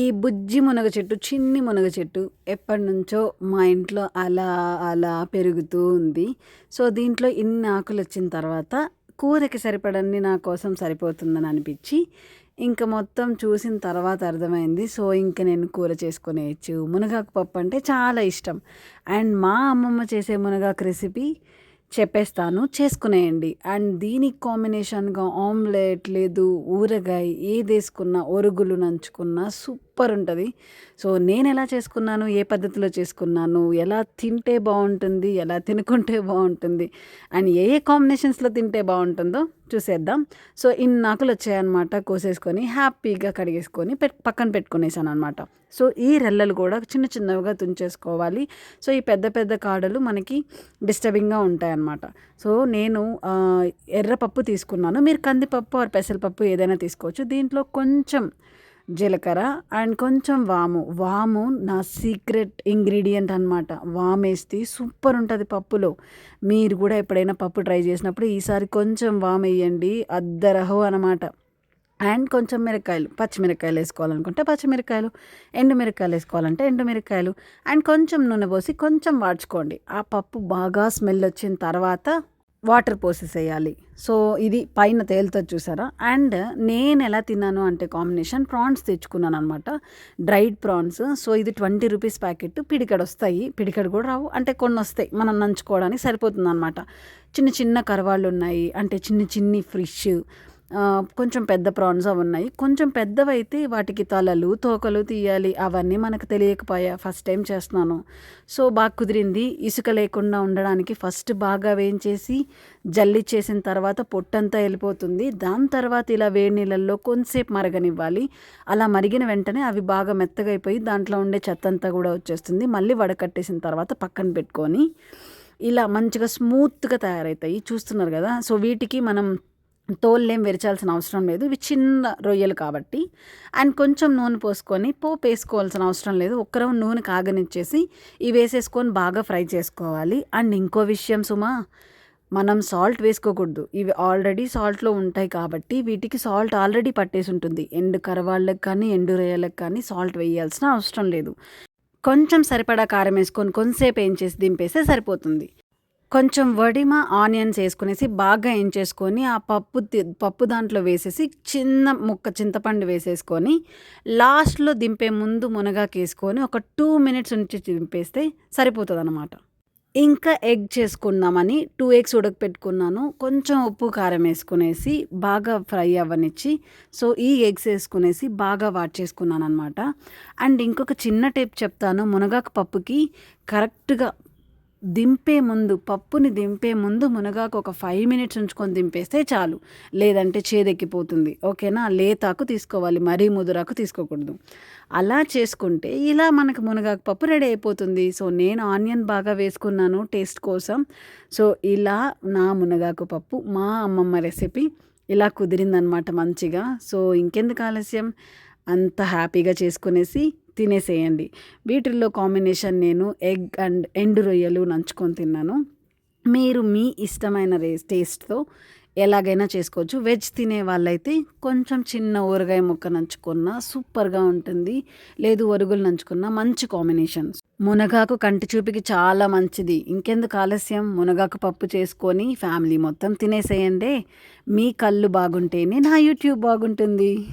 ఈ బుజ్జి మునగ చెట్టు చిన్ని మునగ చెట్టు ఎప్పటి నుంచో మా ఇంట్లో అలా అలా పెరుగుతూ ఉంది. సో దీంట్లో ఇన్ని ఆకులు వచ్చిన తర్వాత కూరకి సరిపడన్ని నా కోసం సరిపోతుందని అనిపించి ఇంకా మొత్తం చూసిన తర్వాత అర్థమైంది. సో ఇంకా నేను కూర చేసుకునేయచ్చు మునగాకు పప్పు అంటే చాలా ఇష్టం. అండ్ మా అమ్మమ్మ చేసే మునగాకు రెసిపీ చెప్పేస్తాను. చేసుకునేయండి. అండ్ దీనికి కాంబినేషన్గా ఆమ్లెట్ లేదు ఊరగాయ ఏది వేసుకున్నా ఒరుగులు నంచుకున్నా సూపర్ ఉంటుంది. సో నేను ఎలా చేసుకున్నాను ఏ పద్ధతిలో చేసుకున్నాను ఎలా తింటే బాగుంటుంది ఎలా తినుకుంటే బాగుంటుంది అండ్ ఏ ఏ కాంబినేషన్స్లో తింటే బాగుంటుందో చూసేద్దాం. సో ఇన్ని ఆకులు వచ్చాయన్నమాట కోసేసుకొని హ్యాపీగా కడిగేసుకొని పెట్ పక్కన పెట్టుకునేసాను అనమాట సో ఈ రెల్లలు కూడా చిన్న చిన్నవిగా తుంచేసుకోవాలి. సో ఈ పెద్ద పెద్ద కాడలు మనకి డిస్టర్బింగ్గా ఉంటాయన్నమాట. సో నేను ఎర్రపప్పు తీసుకున్నాను. మీరు కందిపప్పు ఆర్ పెసరపప్పు ఏదైనా తీసుకోవచ్చు. దీంట్లో కొంచెం జీలకర్ర అండ్ కొంచెం వాము. వాము నా సీక్రెట్ ఇంగ్రీడియంట్ అనమాట వామేస్తే సూపర్ ఉంటుంది పప్పులో. మీరు కూడా ఎప్పుడైనా పప్పు ట్రై చేసినప్పుడు ఈసారి కొంచెం వామ్ వేయండి అద్దరహో అనమాట అండ్ కొంచెం మిరకాయలు. పచ్చిమిరకాయలు వేసుకోవాలనుకుంటే పచ్చిమిరకాయలు ఎండుమిరకాయలు వేసుకోవాలంటే ఎండుమిరకాయలు. అండ్ కొంచెం నూనె పోసి కొంచెం వాడ్చుకోండి. ఆ పప్పు బాగా స్మెల్ వచ్చిన తర్వాత వాటర్ పోసేసేయాలి. సో ఇది పైన తేలితో చూసారా? అండ్ నేను ఎలా తిన్నాను అంటే కాంబినేషన్ ప్రాన్స్ తెచ్చుకున్నాను అనమాట డ్రైడ్ ప్రాన్స్. సో ఇది ట్వంటీ రూపీస్ ప్యాకెట్. పిడికడ వస్తాయి పిడికడ కూడా రావు. అంటే కొన్ని వస్తాయి మనం నంచుకోవడానికి సరిపోతుంది అనమాట చిన్న చిన్న కరవాళ్ళు ఉన్నాయి అంటే చిన్న చిన్ని ఫిష్ కొంచెం పెద్ద ప్రాన్స్ అవి ఉన్నాయి. కొంచెం పెద్దవైతే వాటికి తలలు తోకలు తీయాలి అవన్నీ మనకు తెలియకపోయా. ఫస్ట్ టైం చేస్తున్నాను. సో బాగా కుదిరింది. ఇసుక లేకుండా ఉండడానికి ఫస్ట్ బాగా వేయించేసి జల్లి చేసిన తర్వాత పొట్టంతా వెళ్ళిపోతుంది. దాని తర్వాత ఇలా వేడి నీళ్ళల్లో కొంతసేపు మరగనివ్వాలి. అలా మరిగిన వెంటనే అవి బాగా మెత్తగా అయిపోయి దాంట్లో ఉండే చెత్త అంతా కూడా వచ్చేస్తుంది. మళ్ళీ వడకట్టేసిన తర్వాత పక్కన పెట్టుకొని ఇలా మంచిగా స్మూత్గా తయారవుతాయి చూస్తున్నారు కదా? సో వీటికి మనం తోళ్ళేం విరచాల్సిన అవసరం లేదు. ఇవి చిన్న రొయ్యలు కాబట్టి. అండ్ కొంచెం నూనె పోసుకొని పోపు వేసుకోవాల్సిన అవసరం లేదు. ఒక్కరం నూనె కాగనిచ్చేసి ఇవి వేసేసుకొని బాగా ఫ్రై చేసుకోవాలి. అండ్ ఇంకో విషయం సుమా మనం సాల్ట్ వేసుకోకూడదు. ఇవి ఆల్రెడీ సాల్ట్లో ఉంటాయి కాబట్టి వీటికి సాల్ట్ ఆల్రెడీ పట్టేసి ఉంటుంది. ఎండు కరవాళ్ళకి కానీ ఎండు రొయ్యలకు కానీ సాల్ట్ వేయాల్సిన అవసరం లేదు. కొంచెం సరిపడా కారం వేసుకొని కొంతసేపు ఏం చేసి దింపేస్తే సరిపోతుంది. కొంచెం వడిమ ఆనియన్స్ వేసుకునేసి బాగా చేసుకొని ఆ పప్పు పప్పు దాంట్లో వేసేసి చిన్న ముక్క చింతపండు వేసేసుకొని లాస్ట్లో దింపే ముందు మునగాకు వేసుకొని ఒక టూ మినిట్స్ నుంచి దింపేస్తే సరిపోతుంది అనమాట ఇంకా ఎగ్ చేసుకుందామని టూ ఎగ్స్ ఉడకపెట్టుకున్నాను. కొంచెం ఉప్పు కారం వేసుకునేసి బాగా ఫ్రై అవ్వనిచ్చి సో ఈ ఎగ్స్ వేసుకునేసి బాగా వాట్ చేసుకున్నాను అనమాట అండ్ ఇంకొక చిన్న టిప్ చెప్తాను. మునగాకు పప్పుకి కరెక్ట్గా దింపే ముందు పప్పుని దింపే ముందు మునగాకు ఒక ఫైవ్ మినిట్స్ ఉంచుకొని దింపేస్తే చాలు. లేదంటే చేదెక్కిపోతుంది. ఓకేనా? లేతాకు తీసుకోవాలి. మరీ ముదురాకు తీసుకోకూడదు. అలా చేసుకుంటే ఇలా మనకు మునగాకు పప్పు రెడీ అయిపోతుంది. సో నేను ఆనియన్ బాగా వేసుకున్నాను టేస్ట్ కోసం. సో ఇలా నా మునగాకు పప్పు మా అమ్మమ్మ రెసిపీ ఇలా కుదిరిందనమాట మంచిగా. సో ఇంకెందుకు ఆలస్యం? అంత హ్యాపీగా చేసుకునేసి తినేసేయండి. వీటిల్లో కాంబినేషన్ నేను ఎగ్ అండ్ ఎండు రొయ్యలు నంచుకొని తిన్నాను. మీరు మీ ఇష్టమైన రే టేస్ట్తో ఎలాగైనా చేసుకోవచ్చు. వెజ్ తినే వాళ్ళైతే కొంచెం చిన్న ఊరగాయ ముక్క నంచుకున్న సూపర్గా ఉంటుంది. లేదు ఒరుగులు నంచుకున్న మంచి కాంబినేషన్. మునగాకు కంటి చూపికి చాలా మంచిది. ఇంకెందుకు ఆలస్యం? మునగాకు పప్పు చేసుకొని ఫ్యామిలీ మొత్తం తినేసేయండి. మీ కళ్ళు బాగుంటేనే నా యూట్యూబ్ బాగుంటుంది.